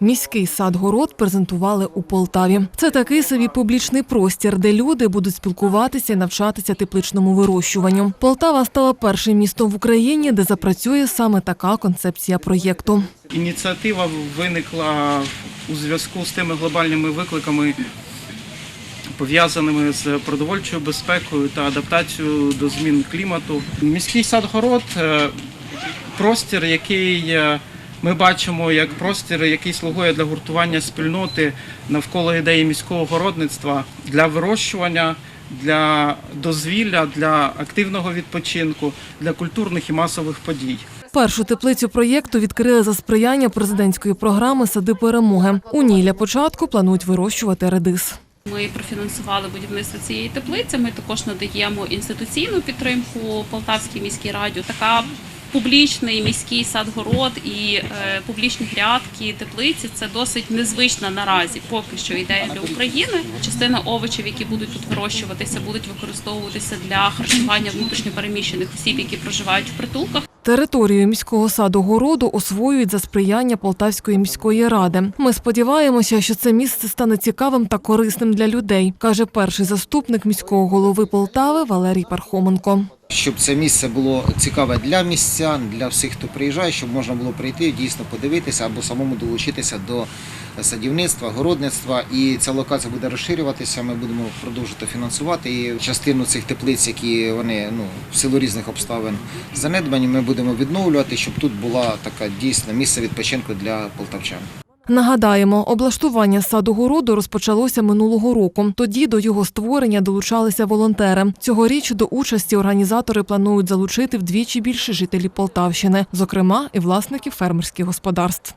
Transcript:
Міський сад-город презентували у Полтаві. Це такий собі публічний простір, де люди будуть спілкуватися і навчатися тепличному вирощуванню. Полтава стала першим містом в Україні, де запрацює саме така концепція проєкту. Ініціатива виникла у зв'язку з тими глобальними викликами, пов'язаними з продовольчою безпекою та адаптацією до змін клімату. Міський сад-город е, простір, який е, ми бачимо як простір, який слугує для гуртування спільноти навколо ідеї міського городництва для вирощування. Для дозвілля, для активного відпочинку, для культурних і масових подій. Першу теплицю проєкту відкрили за сприяння президентської програми Сади перемоги. У ній для початку планують вирощувати редис. Ми профінансували будівництво цієї теплиці. Ми також надаємо інституційну підтримку Полтавській міській раді. Така публічний міський садгород і е, публічні грядки, теплиці це досить незвична наразі. Поки що ідея для України. Частина овочів, які будуть тут вирощуватися, будуть використовуватися для харчування внутрішньопереміщених осіб, які проживають в притулках. Територію міського саду городу освоюють за сприяння Полтавської міської ради. Ми сподіваємося, що це місце стане цікавим та корисним для людей, каже перший заступник міського голови Полтави Валерій Пархоменко. Щоб це місце було цікаве для містян, для всіх, хто приїжджає, щоб можна було прийти, дійсно подивитися або самому долучитися до садівництва, городництва. І ця локація буде розширюватися. Ми будемо продовжувати фінансувати. І частину цих теплиць, які вони ну в силу різних обставин занедбані, ми будемо відновлювати, щоб тут була така дійсна місце відпочинку для полтавчан. Нагадаємо, облаштування саду-городу розпочалося минулого року. Тоді до його створення долучалися волонтери. Цьогоріч до участі організатори планують залучити вдвічі більше жителів Полтавщини, зокрема і власників фермерських господарств.